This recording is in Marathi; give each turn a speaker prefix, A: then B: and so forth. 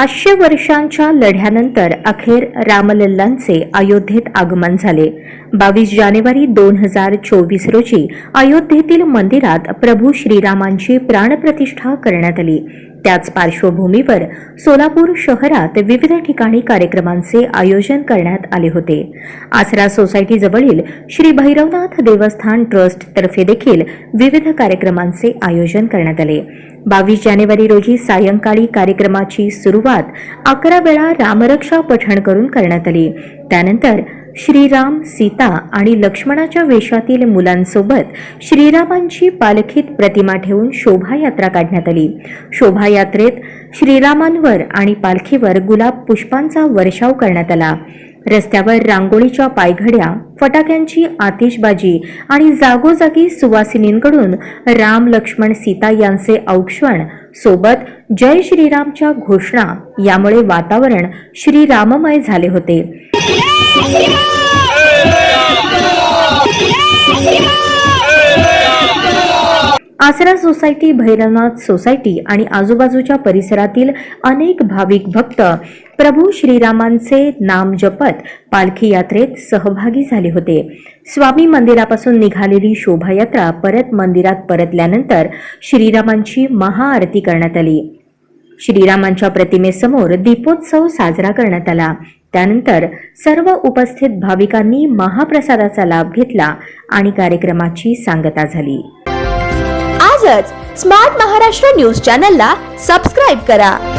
A: पाचशे वर्षांच्या लढ्यानंतर अखेर रामलल्लांचे अयोध्येत आगमन झाले. बावीस जानेवारी दोन हजार चोवीस रोजी अयोध्येतील मंदिरात प्रभू श्रीरामांची प्राणप्रतिष्ठा करण्यात आली. त्याच पार्श्वभूमीवर सोलापूर शहरात विविध ठिकाणी कार्यक्रमांचे आयोजन करण्यात आले होते. आसरा सोसायटीजवळील श्री भैरवनाथ देवस्थान ट्रस्ट तर्फे देखील विविध कार्यक्रमांचे आयोजन करण्यात आले. बावीस जानेवारी रोजी सायंकाळी कार्यक्रमाची सुरुवात अकरा वेळा रामरक्षा पठण करून करण्यात आली. त्यानंतर श्रीराम सीता आणि लक्ष्मणाच्या वेशातील मुलांसोबत श्रीरामांची पालखीत प्रतिमा ठेवून शोभायात्रा काढण्यात आली. शोभायात्रेत श्रीरामांवर आणि पालखीवर गुलाब पुष्पांचा वर्षाव करण्यात आला. रस्त्यावर रांगोळीच्या पायघड्या फटाक्यांची आतिषबाजी आणि जागोजागी सुवासिनींकडून राम लक्ष्मण सीता यांचे औक्षण सोबत जय श्रीरामच्या घोषणा यामुळे वातावरण श्रीराममय झाले होते. आसरा सोसायटी भैरवनाथ सोसायटी आणि आजूबाजूच्या परिसरातील अनेक भाविक भक्त प्रभू श्रीरामांचे नाम जपत पालखी यात्रेत सहभागी झाले होते. स्वामी मंदिरापासून निघालेली शोभायात्रा परत मंदिरात परतल्यानंतर श्रीरामांची महाआरती करण्यात आली. श्रीरामांच्या प्रतिमेसमोर दीपोत्सव साजरा करण्यात आला. त्यानंतर सर्व उपस्थित भाविकांनी महाप्रसादाचा लाभ घेतला आणि कार्यक्रमाची सांगता झाली.
B: आजच स्मार्ट महाराष्ट्र न्यूज चॅनलला सबस्क्राईब करा.